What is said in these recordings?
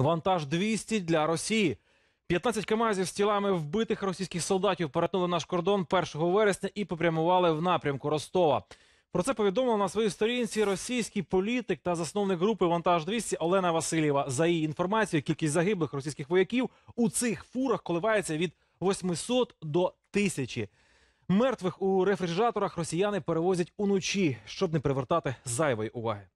Вантаж 200 для Росії. 15 камазів з тілами вбитих російських солдатів перетнули наш кордон 1 вересня і попрямували в напрямку Ростова. Про це повідомила на своїй сторінці російський політик та засновник групи Вантаж 200 Олена Васильєва. За її інформацією, кількість загиблих російських вояків у цих фурах коливається від 800 до 1000. Мертвих у рефрижераторах росіяни перевозять уночі, щоб не привертати зайвої уваги.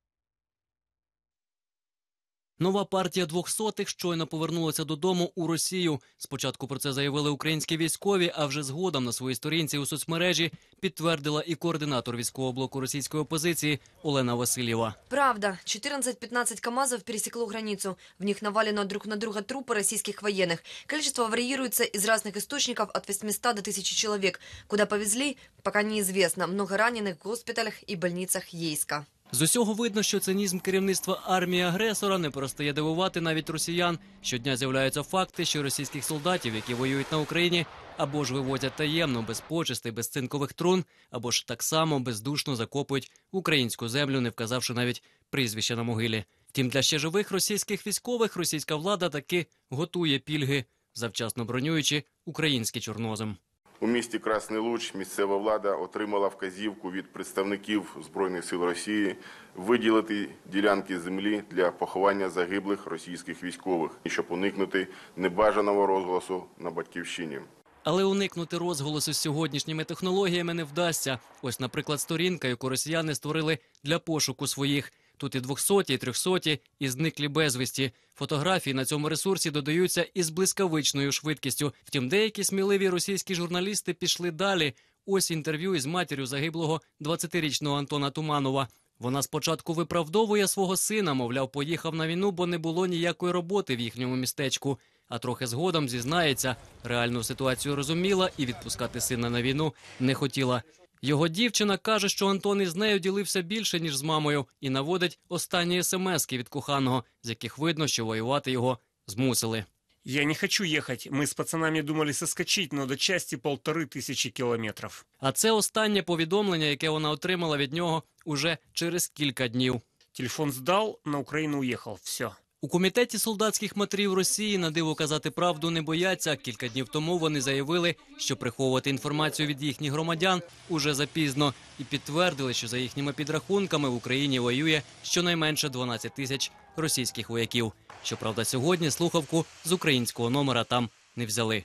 Нова партія двохсотих щойно повернулася додому у Росію. Спочатку про це заявили українські військові, а вже згодом на своїй сторінці у соцмережі підтвердила і координатор військового блоку російської опозиції Олена Васильєва. Правда, 14-15 КАМАЗов пересекло границу. В них навалено друг на друга трупы российских военных. Количество варьируется из разных источников от 800 до 1000 человек. Куда повезли, пока неизвестно. Много раненых в госпиталях и больницах Ейска. З усього видно, що цинізм керівництва армії агресора не перестає дивувати навіть росіян. Щодня з'являються факти, що російських солдатів, які воюють на Україні, або ж вивозять таємно, без почестей, без цинкових трун, або ж так само бездушно закопують українську землю, не вказавши навіть прізвища на могилі. Втім, для ще живих російських військових російська влада таки готує пільги, завчасно бронюючи український чорнозем. У місті Красний Луч місцева влада отримала вказівку від представників Збройних сил Росії виділити ділянки землі для поховання загиблих російських військових, щоб уникнути небажаного розголосу на батьківщині. Але уникнути розголосу з сьогоднішніми технологіями не вдасться. Ось, наприклад, сторінка, яку росіяни створили для пошуку своїх. Тут і 200, і 300, і зниклі безвісті. Фотографії на цьому ресурсі додаються із блискавичною швидкістю. Втім, деякі сміливі російські журналісти пішли далі. Ось інтерв'ю із матір'ю загиблого 20-річного Антона Туманова. Вона спочатку виправдовує свого сина, мовляв, поїхав на війну, бо не було ніякої роботи в їхньому містечку. А трохи згодом зізнається, реальну ситуацію розуміла і відпускати сина на війну не хотіла. Його дівчина каже, що Антон із нею ділився більше ніж з мамою, і наводить останні смски від коханого, з яких видно, що воювати його змусили. Я не хочу ехать. Мы с пацанами думали соскочить, но до части полторы тысячи километров. А це останнє повідомлення, яке вона отримала від нього уже через кілька днів. Телефон сдал, на Украину уехал. Все. У комітеті солдатських матерів Росії на диво казати правду не бояться. Кілька днів тому вони заявили, що приховувати інформацію від їхніх громадян уже запізно, і підтвердили, що за їхніми підрахунками в Україні воює щонайменше 12 тисяч російських вояків. Щоправда, сьогодні слухавку з українського номера там не взяли.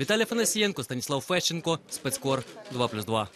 Віталій Фанасієнко, Станіслав Фещенко, спецкор 2+,2.